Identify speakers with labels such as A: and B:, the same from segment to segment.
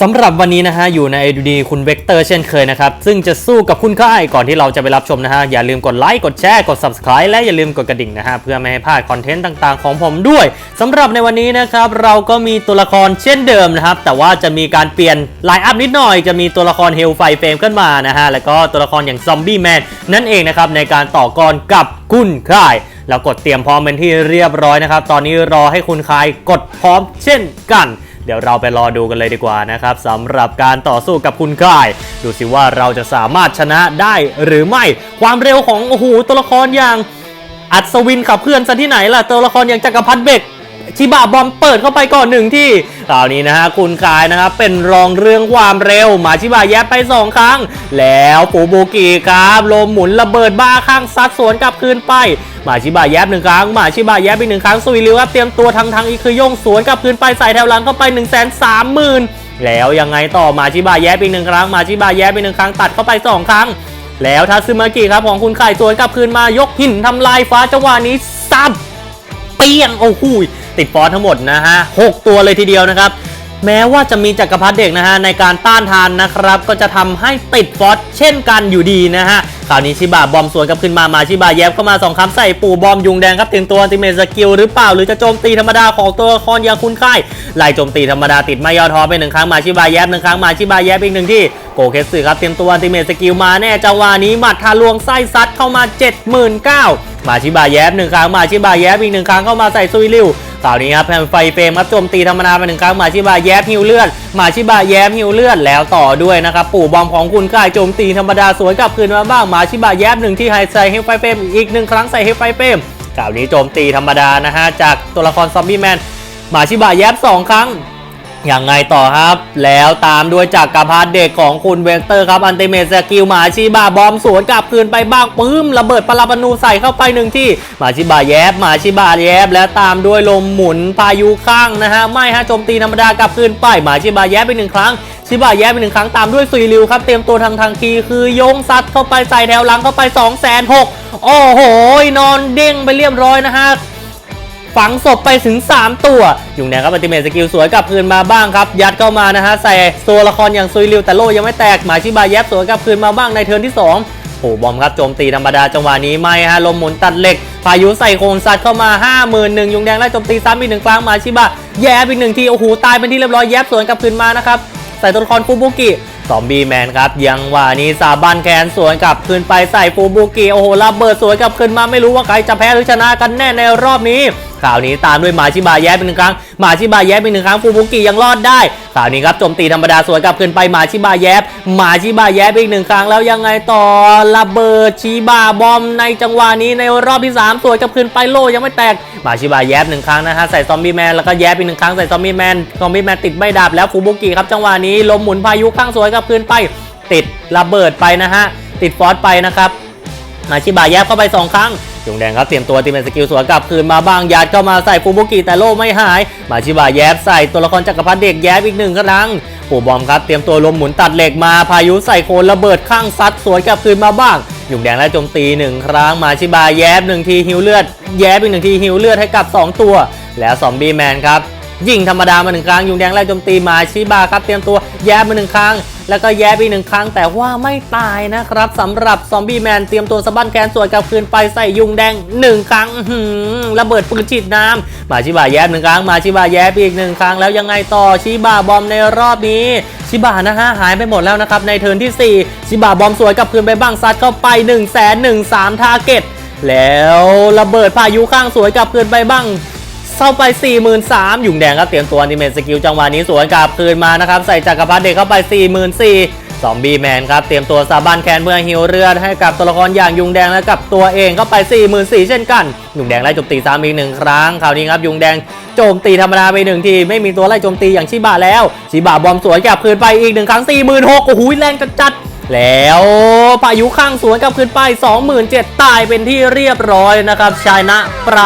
A: สำหรับวันนี้นะฮะอยู่ในดูดีคุณเวกเตอร์เช่นเคยนะครับ ซึ่งจะสู้กับคุณค่ายก่อนที่เราจะไปรับชมนะฮะ อย่าลืมกดไลค์กดแชร์กด subscribe และอย่าลืมกดกระดิ่งนะฮะ เพื่อไม่ให้พลาดคอนเทนต์ต่างๆของผมด้วยสำหรับในวันนี้นะครับ เราก็มีตัวละครเช่นเดิมนะครับ แต่ว่าจะมีการเปลี่ยนไลน์อัพนิดหน่อย จะมีตัวละครเฮลไฟเฟมขึ้นมานะฮะแล้วก็ตัวละครอย่างซอมบี้แมนนั่นเองนะครับในการต่อกรกับคุณค่ายแล้วกดเตรียมพร้อมเป็นที่เรียบร้อยนะครับตอนนี้รอให้คุณคายกดพร้อมเช่นกัน เดี๋ยวเราไปรอดูกันเลยดีกว่านะครับสำหรับการต่อสู้กับคุณค่าย ดูสิว่าเราจะสามารถชนะได้หรือไม่ ความเร็วของโอ้โหตัวละครอย่าง อัศวินขับเคลื่อนซะที่ไหนล่ะตัวละครอย่างจักรพัฒเบก ชิบะบอมเปิดเข้าไปก่อนหนึ่งที่คราวนี้นะฮะคุณกายนะครับเป็นรองเรื่องความเร็วหมาชิบะแยบไป 2 ครั้ง แล้วฟูบูกิครับลมหมุนระเบิดบ้าข้างซัดสวนกลับคืนไปหมาชิบะแยบหนึ่งครั้งหมาชิบะแยบอีกหนึ่งครั้งสุยริวครับเตรียมตัวทางทางอีกคือโยงสวนกลับคืนไปใส่แถวหลังเข้าไป1นึ่งแสนสามหมื่นแล้วยังไงต่อมาชิบะแยบอีกหนึ่งครั้งมาชิบะแยบอีกหนึ่งครั้งตัดเข้าไปสองครั้ง แล้วทัซึมากิครับของคุณไข่สวนกลับคืนมายกหินทำลายฟ้าจังหวะนี้ซ้ำเปี้ยงโอ้โห ติดฟอสทั้งหมดนะฮะหกตัวเลยทีเดียวนะครับ แม้ว่าจะมีจักรพรรดิเด็กนะฮะในการต้านทานนะครับ ก็จะทำให้ติดฟอสเช่นกันอยู่ดีนะฮะคราวนี้ชิบะบอมสวนกลับขึ้นมามาชิบะแยบเข้ามาสองคำใส่ปู่บอมยุงแดงครับถึงตัวอัติเมสกิลหรือเปล่า หรือจะโจมตีธรรมดาของตัวละครอย่าคุณค่ายไล่โจมตีธรรมดาติดไม่ย่อท้อไปหนึ่งครั้งมาชิบะแยบหนึ่งครั้งมาชิบะแยบอีกหนึ่งที่โกเคสสึครับเตรียมตัวอัติเมสกิลมาแน่จังหวะนี้หมัดทะลวงไส้ซัดเข้ามา 79,000มาชิบะแยบหนึ่งครั้งมาชิบะแยบอีกหนึ่งครั้งเข้ามาใส่ซุยริว คราวนี้ครับแผ่นไฟเฟรมครับโจมตีธรรมดาไปหนึ่งครั้งมาชิบะแย้มฮิวเลือดมาชิบะแย้มฮิวเลือดแล้วต่อด้วยนะครับปู่บอมของคุณกายโจมตีธรรมดาสวนกลับคืนมาบ้างมาชิบะแย้มหนึ่งที่ไฮใส่เฮลไฟเฟรมอีกหนึ่งครั้งใส่เฮลไฟเฟรมคราวนี้โจมตีธรรมดานะฮะจากตัวละครซอมบี้แมนมาชิบะแย้มสองครั้ง ยังไงต่อครับ แล้วตามด้วยจากกรพัฒเด็กของคุณเวกเตอร์ครับ อันติเมสกิลหมาชิบะบอมสวนกลับคืนไปบ้างปื้มระเบิดปราปนูใส่เข้าไปหนึ่งที่หมาชิบะแยบหมาชิบะแยบ แล้วตามด้วยลมหมุนพายุข้างนะฮะไม่ฮะโจมตีธรรมดากลับคืนไปหมาชิบะแยบไปหนึ่งครั้งชิบะแยบไปหนึ่งครั้งตามด้วยซุยริวครับ เตรียมตัวทางทางคีคือโยงซัดเข้าไปใส่แถวหลังเข้าไป2องแสนหกโอ้โห นอนเด้งไปเรียบร้อยนะฮะ ฝังศพไปถึง 3 ตัวยุงแดงครับอัติเมทสกิลสวยกลับคืนมาบ้างครับ ยัดเข้ามานะฮะ ใส่ตัวละครอย่างซุยริวแต่โลยังไม่แตก หมาชิบาแยบสวยกลับคืนมาบ้างในเทิร์นที่ 2โอ้บอมครับโจมตีธรรมดาจังหวะนี้ไม่ฮะลมหมุนตัดเหล็ก พายุใส่โคนซัดเข้ามา5 1 0 0 0ยุงแดงไล่โจมตีซ้ำอีกหนึ่งครั้งหมาชิบะแยบอีกหนึ่งทีโอ้โหตายเป็นที่เรียบร้อยแยบสวนกลับคืนมานะครับใส่ตัวละครฟูบุกิซอมบี้แมนครับยังว่านี้ซาบันแคนสวนกลับคืนไปใส่ฟูบุกิโอ้โหระเบิดสวนกลับคืนมาไม่รู้ว่าใครจะแพ้หรือชนะกันแน่ในรอบนี้ คราวนี้ตามด้วยหมาชิบะแย้เป็นหนึ่งครั้งหมาชิบะแย้เป็นหนึ่งครั้งฟูบุกิยังรอดได้คราวนี้ครับโจมตีธรรมดาสวนกลับคืนไปหมาชิบะแย้หมาชิบะแย้อีกหนึ่งครั้งแล้วยังไงต่อระเบิดชิบะบอมในจังหวะนี้ในรอบที่สามสวนกลับคืนไปโลยังไม่แตกหมาชิบะแย้หนึ่งครั้งนะฮะใส่ซอมบี้แมนแล้วก็แย้อีกหนึ่งครั้งใส่ซอมบี้แมนซอมบี้แมนติดไม่ดับแล้วฟูบุกิครับจังหวะนี้ลมหมุนพายุข้างสวนกลับคืนไป ติดระเบิดไปนะฮะติดฟอสไปนะครับมาชิบะแยบเข้าไป 2 ครั้ง ยุงแดงครับเตรียมตัวตีเป็นสกิลสวนกลับคืนมาบ้างยัดเข้ามาใส่ฟูบุกิแต่โล่ไม่หาย มาชิบะแยบใส่ตัวละครจักรพรรดิเด็กแยบอีกหนึ่งครั้งปู่บอมครับเตรียมตัวลมหมุนตัดเหล็กมาพายุใส่โคนระเบิดข้างซัดสวนกลับคืนมาบ้างยุงแดงและโจมตีหนึ่งครั้งมาชิบะแยบหนึ่งทีฮิวเลือด แยบอีกหนึ่งทีฮิวเลือดให้กับ 2 ตัว แล้วซอมบี้แมนครับ ยิงธรรมดามาหนึ่งครั้งยุงแดงไล่โจมตีมาชิบาครับเตรียมตัวแย้มมาหนึ่งครั้ง แล้วก็แย้มอีกหนึ่งครั้ง แต่ว่าไม่ตายนะครับสำหรับซอมบี้แมนเตรียมตัวสะบั้นแขนสวนกลับคืนไปใส่ยุงแดงหนึ่งครั้งหือระเบิดปืนฉีดน้ำมาชิบาแย้มหนึ่งครั้ง มาชิบาแย้มอีกหนึ่งครั้งแล้วยังไงต่อชิบาบอมในรอบนี้ชิบานะฮะหายไปหมดแล้วนะครับในเทิร์นที่ 4 ชิบาบอมสวยกับคืนไปบ้างซัดเข้าไป1นึ่งแสนหนึ่งสามทาร์เก็ตแล้วระเบิดพายุข้างสวยกับคืนไปบ้าง เข้าไป 43,000หยุงแดงครับเตรียมตัวอันติเมตสกิลจังหวะนี้สวนกลับคืนมานะครับ ใส่จักรพรรดิเด็กเข้าไป 44,000ซอมบี้แมนครับ เตรียมตัวซาบันแคนเพื่อฮิวเลือดให้กับตัวละครอย่างยุงแดงและกับตัวเองเข้าไป 44,000เช่นกันยุงแดงไล่โจมตีซ้ำอีกหนึ่งครั้งคราวนี้ครับยุงแดงโจมตีธรรมดาไปหนึ่งที ไม่มีตัวไล่โจมตีอย่างชิบะแล้ว ชิบะบอมสวนกลับคืนไปอีกหนึ่งครั้ง46,000โอ้โหแรงจัดๆแล้วพายุข้างสวนกลับคืนไป 27,000ตายเป็นที่เรียบร้อยนะครับชายนะไพร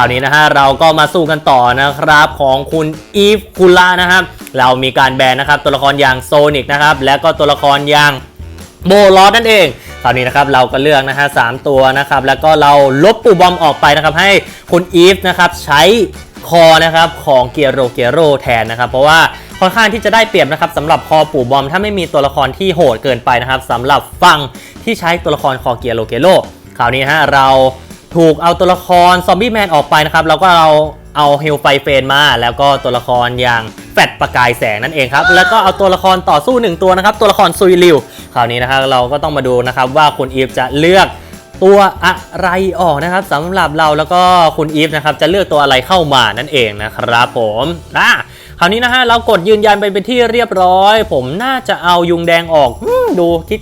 A: คราวนี้นะฮะเราก็มาสู้กันต่อนะครับของคุณอีฟคุล่านะครับเรามีการแบนนะครับตัวละครอย่างโซนิกนะครับและก็ตัวละครอย่างโบลอสนั่นเองคราวนี้นะครับเราก็เลือกนะฮะสามตัวนะครับแล้วก็เราลบปูบอมออกไปนะครับให้คุณอีฟนะครับใช้คอนะครับของเกียโรเกียโรแทนนะครับเพราะว่าค่อนข้างที่จะได้เปรียบนะครับสำหรับคอปู่บอม ถ้าไม่มีตัวละครที่โหดเกินไปนะครับสำหรับฟังที่ใช้ตัวละครคอเกียโลเกียโลคราวนี้นะฮะเรา ถูกเอาตัวละครซอมบี้แมนออกไปนะครับแล้วก็เราเอาเฮลไฟเฟนมา แล้วก็ตัวละครอย่างแฟดประกายแสงนั่นเองครับ แล้วก็เอาตัวละครต่อสู้หนึ่งตัวนะครับ ตัวละครซุยริวคราวนี้นะครับเราก็ต้องมาดูนะครับว่าคุณอีฟจะเลือกตัวอะไรออกนะครับสำหรับเราแล้วก็คุณอีฟนะครับจะเลือกตัวอะไรเข้ามานั่นเองนะครับผมอะคราวนี้นะฮะเรากดยืนยันไปเป็นที่เรียบร้อย ผมน่าจะเอายุงแดงออกอดูคิด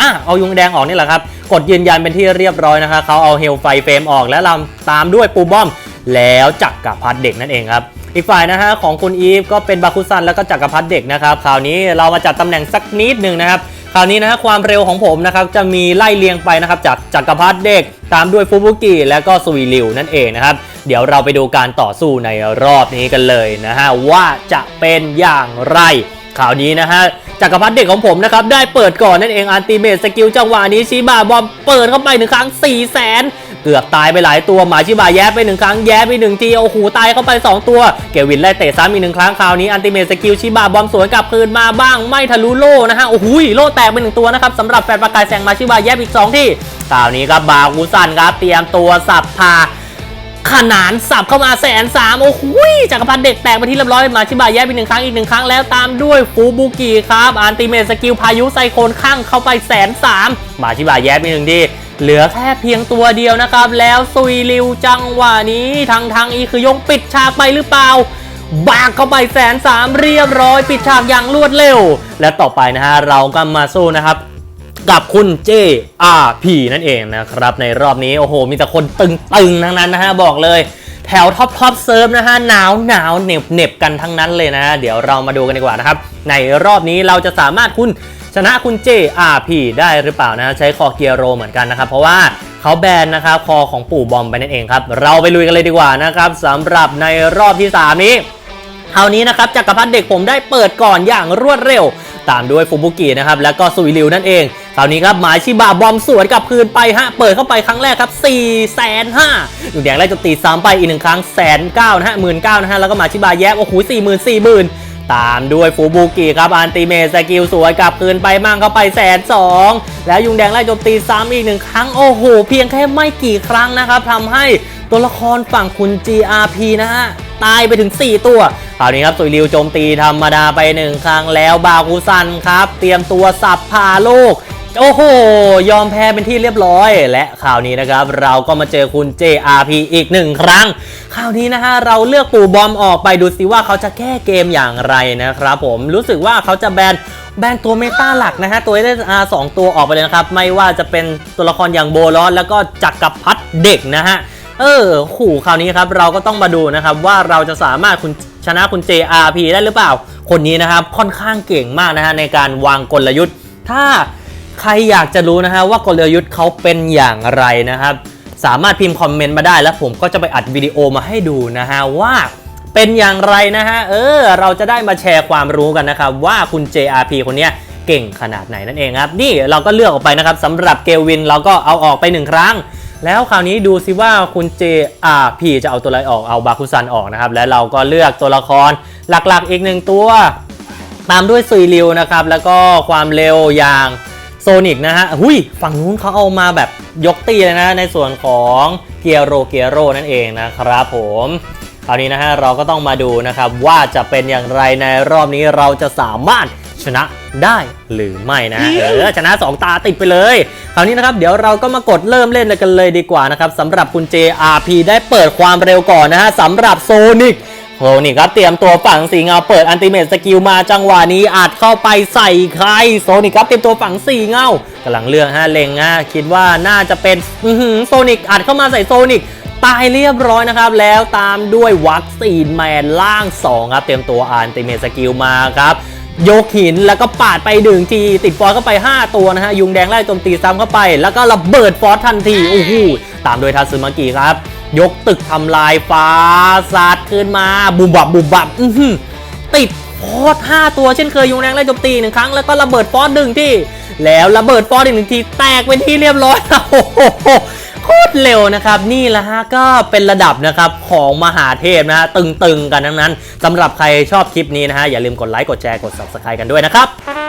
A: อะเอายุงแดงออกนี่แหละครับ กดยืนยันเป็นที่เรียบร้อยนะครับเขาเอาเฮลไฟเฟรมออกแล้วลำตามด้วยปูบอม แล้วจักรพัดเด็กนั่นเองครับอีกฝ่ายนะฮะของคุณอีฟก็เป็นบาคุซันแล้วก็จักรพัดเด็กนะครับคราวนี้เรามาจัดตำแหน่งสักนิดหนึ่งนะครับคราวนี้นะฮะความเร็วของผมนะครับจะมีไล่เลียงไปนะครับจากจักรพรรดิเด็ก ตามด้วยฟูบุกิและก็ซุยริวนั่นเองนะครับเดี๋ยวเราไปดูการต่อสู้ในรอบนี้กันเลยนะฮะว่าจะเป็นอย่างไร คราวนี้นะฮะจักรพรรดิเด็กของผมนะครับ ได้เปิดก่อนนั่นเองอันติเมตสกิลจังหวะนี้ชิบาบอมเปิดเข้าไปหนึ่งครั้ง4 0 0แสนเกือบตายไปหลายตัวหมาชิบะแย้ไปหนึ่งครั้งแย้ไปหนึ่งทีโอ้โหตายเข้าไป 2 ตัว เกวินไล่เตะซ้ำอีกหนึ่งครั้งคราวนี้อันติเมตสกิลชิบะบอมสวนกลับคืนมาบ้างไม่ทะลุโล่นะฮะโอ้โหโล่แตกไปหนึ่งตัวนะครับสำหรับแฟนประกายแสงมาชิบะแย้อีก2ที่คราวนี้ครับบากุซันครับเตรียมตัวสับพา ขนานสับเข้ามาแสนสามโอ้โหจักรพันธ์เด็กแตกไปที่เรียบร้อยมาชิบะแย่ไปหนึ่งครั้งอีกหนึ่งครั้งแล้วตามด้วยฟูบุกิครับอันติเมตสกิลพายุไซโคนข้างเข้าไปแสนสามมาชิบะแย่ไปหนึ่งดีเหลือแค่เพียงตัวเดียวนะครับ แล้วซุยริวจังหวะนี้ทางทางอีคือยงปิดฉากไปหรือเปล่าบากเข้าไปแสนสามเรียบร้อย ปิดฉากอย่างรวดเร็ว และต่อไปนะฮะเราก็มาสู้นะครับ กับคุณ JRP นั่นเองนะครับ ในรอบนี้โอ้โห มีแต่คนตึงๆทั้งนั้นนะฮะบอกเลยแถวท็อปท็อปเซิร์ฟนะฮะหนาวหนาวเหน็บเหน็บกันทั้งนั้นเลยนะฮะเดี๋ยวเรามาดูกันดีกว่านะครับ ในรอบนี้เราจะสามารถคุณชนะคุณ JRP ได้หรือเปล่านะ ใช้คอเกียโรเหมือนกันนะครับ เพราะว่าเขาแบนนะครับคอของปู่บอมไปนั่นเองครับ เราไปลุยกันเลยดีกว่านะครับสำหรับในรอบที่ 3 นี้คราวนี้นะครับจักรพัฒเด็กผมได้เปิดก่อนอย่างรวดเร็ว ตามด้วยฟูบุกินะครับแล้วก็ซุยริวนั่นเอง คราวนี้ครับหมายชิบะบอมสวนกลับคืนไปฮะ เปิดเข้าไปครั้งแรกครับ4 5 0 0 0อยู่แดงไล่โจมตีซ้ำไปอีกหนึ่งครั้งแสนเก้านะฮะหมื่นเก้านะฮะแล้วก็หมาชิบะแยบโอ้โหสี่หมื่นสี่หมื่นตามด้วยฟูบุกิครับอันติเมสกิลสวยกลับคืนไปมั่งเข้าไปแสนสองแล้วยุงแดงไล่โจมตีซ้ำอีกหนึ่งครั้ง โอ้โห เพียงแค่ไม่กี่ครั้งนะครับทำให้ตัวละครฝั่งคุณ GRP นะฮะ ตายไปถึง 4 ตัวคราวนี้ครับสุยริวโจมตีธรรมดาไป 1 ครั้งแล้วบาคุซันครับ เตรียมตัวสับพาโลก โอ้โห ยอมแพ้เป็นที่เรียบร้อย และคราวนี้นะครับ เราก็มาเจอคุณ JRP อีกหนึ่งครั้งคราวนี้นะฮะเราเลือกปู่บอมออกไปดูสิว่าเขาจะแก้เกมอย่างไรนะครับผมรู้สึกว่าเขาจะแบนแบนตัวเมตาหลักนะฮะตัวเออาสองตัวออกไปเลยนะครับ ไม่ว่าจะเป็นตัวละครอย่างโบลอสแล้วก็จักรพัดเด็กนะฮะเออขู่คราวนี้ครับเราก็ต้องมาดูนะครับว่าเราจะสามารถคุณชนะคุณ JRP ได้หรือเปล่า คนนี้นะครับค่อนข้างเก่งมากนะฮะในการวางกลยุทธ์ ถ้า ใครอยากจะรู้นะฮะว่ากลยุทธ์เขาเป็นอย่างไรนะครับ สามารถพิมพ์คอมเมนต์มาได้แล้วผมก็จะไปอัดวิดีโอมาให้ดูนะฮะว่าเป็นอย่างไรนะฮะ เออ เราจะได้มาแชร์ความรู้กันนะครับ ว่าคุณ JRP คนเนี้ยเก่งขนาดไหนนั่นเองครับ นี่เราก็เลือกออกไปนะครับสำหรับเกลวินเราก็เอาออกไปหนึ่งครั้ง แล้วคราวนี้ดูซิว่าคุณ JRP จะเอาตัวอะไรออกเอาบาคุซันออกนะครับ แล้วเราก็เลือกตัวละครหลักๆอีกหนึ่งตัว ตามด้วยซุยริวนะครับ แล้วก็ความเร็วอย่าง โซนิกนะฮะหุยฝั่งนู้นเขาเอามาแบบยกตีเลยนะ ในส่วนของเกียโรเกียโรนั่นเองนะครับผมคราวนี้นะฮะเราก็ต้องมาดูนะครับว่าจะเป็นอย่างไรในรอบนี้เราจะสามารถชนะได้หรือไม่นะเออชนะ 2 ตาติดไปเลย คราวนี้นะครับเดี๋ยวเราก็มากดเริ่มเล่นกันเลยดีกว่านะครับสำหรับคุณ JRP ได้เปิดความเร็วก่อนนะฮะสำหรับโซนิก โอ้นี่ครับเตรียมตัวฝั่งสีเงาเปิดอันติเมตสกิลมาจังหวะนี้อาจเข้าไปใส่ใครโซนิกครับเตรียมตัวฝั่งสีเงากำลังเลือกฮะเล็งฮะคิดว่าน่าจะเป็นอือหือโซนิกอัดเข้ามาใส่โซนิกตายเรียบร้อยนะครับ แล้วตามด้วยวัคซีนแมนล่าง 2 ครับ เตรียมตัวอันติเมตสกิลมาครับยกหินแล้วก็ปาดไปดึงที ติดฟอสเข้าไป 5 ตัวนะฮะยุงแดงไล่โจมตีซ้ำเข้าไป แล้วก็ระเบิดฟอสทันทีโอ้โหตามโดยทาซึมากิครับ ยกตึกทำลายฟ้าสาดขึ้นมาบุบบับบุบบับอือหือติดฟอส5ตัวเช่นเคยยุงแดงไล่โจมตีหนึ่งครั้งแล้วก็ระเบิดฟอสหนึ่งที่ แล้วระเบิดฟอสอีกหนึ่งทีแตกเป็นที่เรียบร้อยโอ้โหโคตรเร็วนะครับ นี่แหละฮะก็เป็นระดับนะครับของมหาเทพนะฮะตึงๆกันทั้งนั้นสำหรับใครชอบคลิปนี้นะฮะอย่าลืมกดไลค์กดแชร์กด subscribe กันด้วยนะครับ